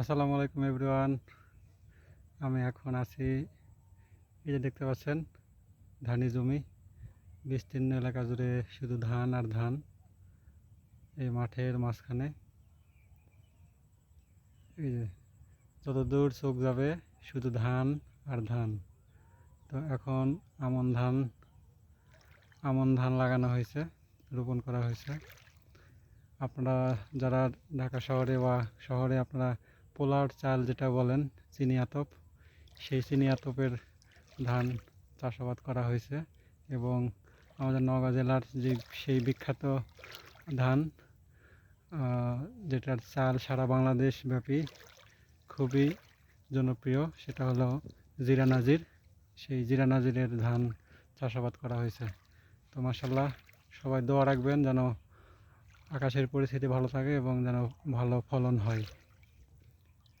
আসসালামু আলাইকুম এভরিওয়ান। আমি এখন আছি, এই যে দেখতে পাচ্ছেন, ধানি জমি। বিস্তীর্ণ এলাকা জুড়ে শুধু ধান আর ধান, এই মাঠের মাঝখানে। এই যে যত দূর চোখ যাবে, শুধু ধান আর ধান। তো এখন আমন ধান আমন ধান লাগানো হয়েছে, রোপণ করা হয়েছে। আপনারা যারা ঢাকা শহরে বা শহরে আপনারা পোলার চাল যেটা বলেন, চিনি আতপ, সেই চিনি আতপের ধান চাষাবাদ করা হয়েছে এবং আমাদের নওগাঁ জেলার যে সেই বিখ্যাত ধান যেটার চাল সারা বাংলাদেশ ব্যাপী খুবই জনপ্রিয়, সেটা হলো জিরা নাজির। সেই জিরা নাজিরের ধান চাষাবাদ করা হয়েছে। তো মাসাল্লাহ সবাই দোয়া রাখবেন যেন আকাশের পরিস্থিতি ভালো থাকে এবং যেন ভালো ফলন হয়।